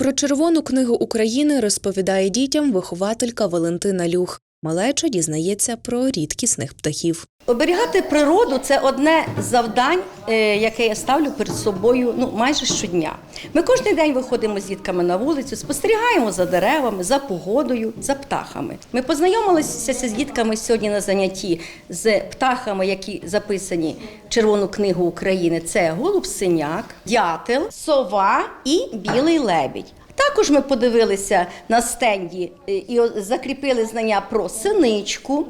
Про Червону книгу України розповідає дітям вихователька Валентина Люх. Малеча дізнається про рідкісних птахів. Оберігати природу це одне з завдань, е, яке я ставлю перед собою ну, майже щодня. Ми кожен день виходимо з дітками на вулицю, спостерігаємо за деревами, за погодою, за птахами. Ми познайомилися з дітками сьогодні на занятті з птахами, які записані в Червону книгу України. Це голуб синяк, дятел, сова і білий лебідь. Також ми подивилися на стенді е, і закріпили знання про синичку,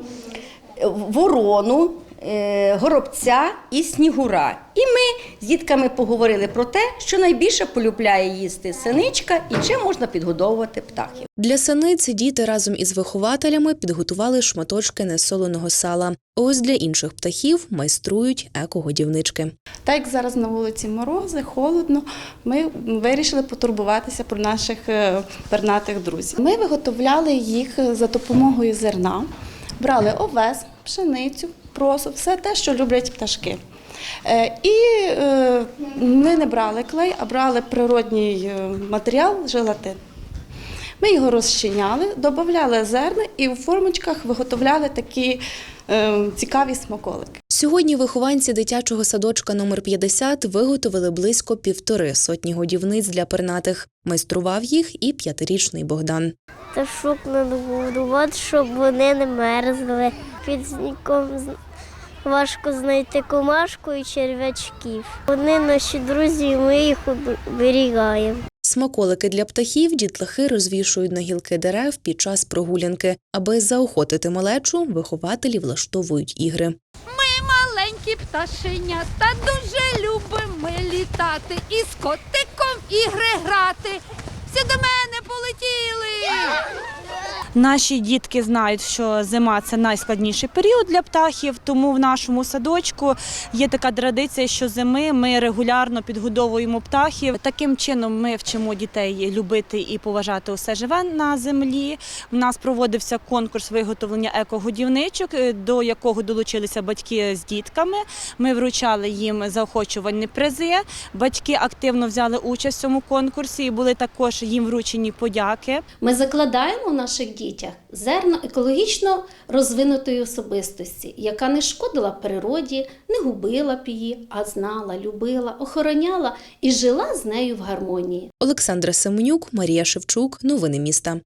е, ворону, е, горобця і снігура. І ми з дітками поговорили про те, що найбільше полюбляє їсти синичка і чим можна підгодовувати птахів. Для синиць діти разом із вихователями підготували шматочки несоленого сала. Ось для інших птахів майструють екогодівнички. Так як зараз на вулиці морози, холодно, ми вирішили потурбуватися про наших е, пернатих друзів. Ми виготовляли їх за допомогою зерна, брали овес, пшеницю, просо, все те, що люблять пташки. Е, І е, ми не брали клей, а брали природній е, матеріал желатин. Ми його розчиняли, додавали зерна і в формочках виготовляли такі цікаві смаколики. Сьогодні вихованці дитячого садочка номер 50 виготовили близько півтори сотні годівниць для пернатих. Майстрував їх і п'ятирічний Богдан. Та шук надбудувати, щоб вони не мерзли. Під снігом з- важко знайти комашку і черв'ячків. Вони наші друзі, і ми їх оберігаємо. Смаколики для птахів дітлахи розвішують на гілки дерев під час прогулянки. Аби заохотити малечу, вихователі влаштовують ігри. Ми маленькі пташенята, дуже любимо літати і з котиком ігри грати. Всі до мене. Наші дітки знають, що зима це найскладніший період для птахів, тому в нашому садочку є така традиція, що зими ми регулярно підгодовуємо птахів. Таким чином ми вчимо дітей любити і поважати усе живе на землі. У нас проводився конкурс виготовлення екогодівничок, е, до якого долучилися батьки з дітками. Ми вручали їм заохочувальні призи. Батьки активно взяли участь в цьому конкурсі і були також їм вручені подяки. Ми закладаємо наших дітях зерно екологічно розвинутої особистості, яка не шкодила природі, не губила б її, а знала, любила, охороняла і жила з нею в гармонії. Олександра Семенюк, Марія Шевчук. Новини міста.